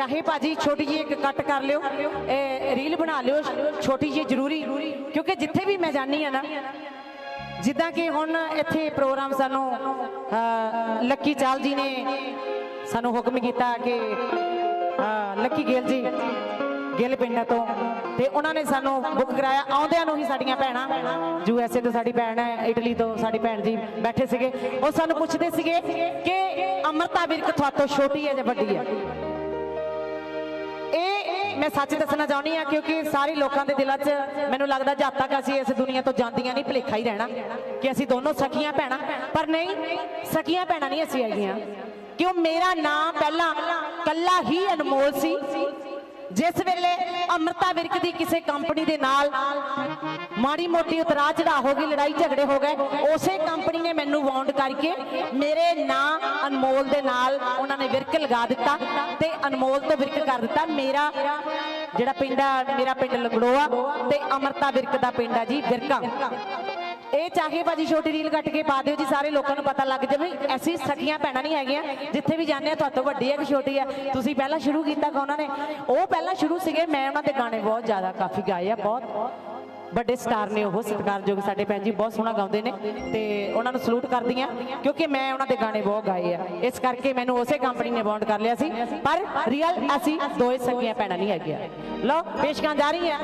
ਚਾਹੇ ਭਾਜੀ ਛੋਟੀ ਜਿਹੀ ਇੱਕ ਕੱਟ ਕਰ ਲਿਓ, ਇਹ ਰੀਲ ਬਣਾ ਲਿਓ, ਛੋਟੀ ਜਿਹੀ ਜ਼ਰੂਰੀ, ਕਿਉਂਕਿ ਜਿੱਥੇ ਵੀ ਮੈਂ ਜਾਣੀ ਆ ਨਾ, ਜਿੱਦਾਂ ਕਿ ਹੁਣ ਇੱਥੇ ਪ੍ਰੋਗਰਾਮ ਸਾਨੂੰ ਲੱਕੀ ਚਾਲ ਜੀ ਨੇ ਸਾਨੂੰ ਹੁਕਮ ਕੀਤਾ ਕਿ ਲੱਕੀ ਗੇਲ ਜੀ, ਗਿੱਲ ਪਿੰਡਾਂ ਤੋਂ, ਤੇ ਉਹਨਾਂ ਨੇ ਸਾਨੂੰ ਬੁੱਕ ਕਰਾਇਆ। ਆਉਂਦਿਆਂ ਨੂੰ ਹੀ ਸਾਡੀਆਂ ਭੈਣਾਂ, ਯੂ ਐਸ ਏ ਤੋਂ ਸਾਡੀ ਭੈਣ ਹੈ, ਇਟਲੀ ਤੋਂ ਸਾਡੀ ਭੈਣ ਜੀ ਬੈਠੇ ਸੀਗੇ। ਉਹ ਸਾਨੂੰ ਪੁੱਛਦੇ ਸੀਗੇ ਕਿ ਅਮਰਤਾ ਵਿਰਕ ਤੋਂ ਛੋਟੀ ਹੈ ਜਾਂ ਵੱਡੀ ਹੈ? ਇਹ ਮੈਂ ਸੱਚ ਦੱਸਣਾ ਚਾਹੁੰਦੀ ਆ ਕਿਉਂਕਿ ਸਾਰੇ ਲੋਕਾਂ ਦੇ ਦਿਲਾਂ 'ਚ ਮੈਨੂੰ ਲੱਗਦਾ ਜਦ ਤੱਕ ਅਸੀਂ ਇਸ ਦੁਨੀਆ ਤੋਂ ਜਾਂਦੀਆਂ ਨਹੀਂ, ਭੁਲੇਖਾ ਹੀ ਰਹਿਣਾ, ਕਿ ਅਸੀਂ ਦੋਨੋਂ ਸਖੀਆਂ ਭੈਣਾਂ। ਪਰ ਨਹੀਂ, ਸਖੀਆਂ ਭੈਣਾਂ ਨਹੀਂ ਅਸੀਂ ਹੈਗੀਆਂ। ਕਿਉਂ ਮੇਰਾ ਨਾਂ ਪਹਿਲਾਂ ਕੱਲਾ ਹੀ ਅਨਮੋਲ ਸੀ? ਜਿਸ ਵੇਲੇ ਅਮਰਤਾ ਵਿਰਕ ਦੀ ਕਿਸੇ ਕੰਪਨੀ ਦੇ ਨਾਲ ਮਾੜੀ ਮੋਟੀ ਉਤਰਾ ਚੜਾ ਹੋ ਗਈ, ਲੜਾਈ ਝਗੜੇ ਹੋ ਗਏ, ਉਸੇ ਕੰਪਨੀ ਨੇ ਮੈਨੂੰ ਵਾਉਂਡ ਕਰਕੇ ਮੇਰੇ ਨਾਂ ਅਨਮੋਲ ਦੇ ਨਾਲ ਉਹਨਾਂ ਨੇ ਵਿਰਕ ਲਗਾ ਦਿੱਤਾ ਤੇ ਅਨਮੋਲ ਤੋਂ ਵਿਰਕ ਕਰ ਦਿੱਤਾ। ਮੇਰਾ ਜਿਹੜਾ ਪਿੰਡ ਆ, ਮੇਰਾ ਪਿੰਡ ਲੰਗੜੋਆ ਤੇ ਅਮਰਤਾ ਵਿਰਕ ਦਾ ਪਿੰਡ ਆ ਜੀ ਵਿਰਕਾ। ਚਾਹੇ ਭਾਜੀ ਛੋਟੀ ਰੀਲ ਕੱਟ ਕੇ ਪਾ ਦਿਓ ਜੀ, ਸਾਰੇ ਲੋਕਾਂ ਨੂੰ ਪਤਾ ਲੱਗ ਜਾਵੇ। ਐਸੀ ਸਕੀਆਂ ਭੈਣਾਂ ਨਹੀਂ ਹੈਗੀਆਂ, ਜਿੱਥੇ ਵੀ ਜਾਂਦੇ ਆ ਤੁਹਾਤੋਂ ਵੱਡੀ ਹੈ ਕਿ ਛੋਟੀ ਹੈ। ਤੁਸੀਂ ਪਹਿਲਾਂ ਸ਼ੁਰੂ ਕੀਤਾ ਕਾ ਉਹਨਾਂ ਨੇ। ਉਹ ਪਹਿਲਾਂ ਸ਼ੁਰੂ ਸੀਗੇ, ਮੈਂ ਉਹਨਾਂ ਦੇ ਗਾਣੇ ਬਹੁਤ ਜ਼ਿਆਦਾ ਕਾਫੀ ਗਾਏ ਆ, ਬਹੁਤ ਵੱਡੇ ਸਟਾਰ ਨੇ ਉਹ, ਸਤਿਕਾਰਯੋਗ ਸਾਡੇ ਭੈਣ ਜੀ, ਬਹੁਤ ਸੋਹਣਾ ਗਾਉਂਦੇ ਨੇ। ਤੇ ਉਹਨਾਂ ਨੂੰ ਸਲੂਟ ਕਰਦੀ ਆ ਕਿਉਂਕਿ ਮੈਂ ਉਹਨਾਂ ਦੇ ਗਾਣੇ ਬਹੁਤ ਗਾਏ ਆ। ਇਸ ਕਰਕੇ ਮੈਨੂੰ ਉਸੇ ਕੰਪਨੀ ਨੇ ਬੌਂਡ ਕਰ ਲਿਆ ਸੀ। ਪਰ ਰੀਅਲ ਅਸੀਂ ਦੋਏ ਸਕੀਆਂ ਭੈਣਾਂ ਨਹੀਂ ਹੈਗੀਆਂ। ਲਓ ਪੇਸ਼ਕਾਂ ਜਾ ਰਹੀ ਆ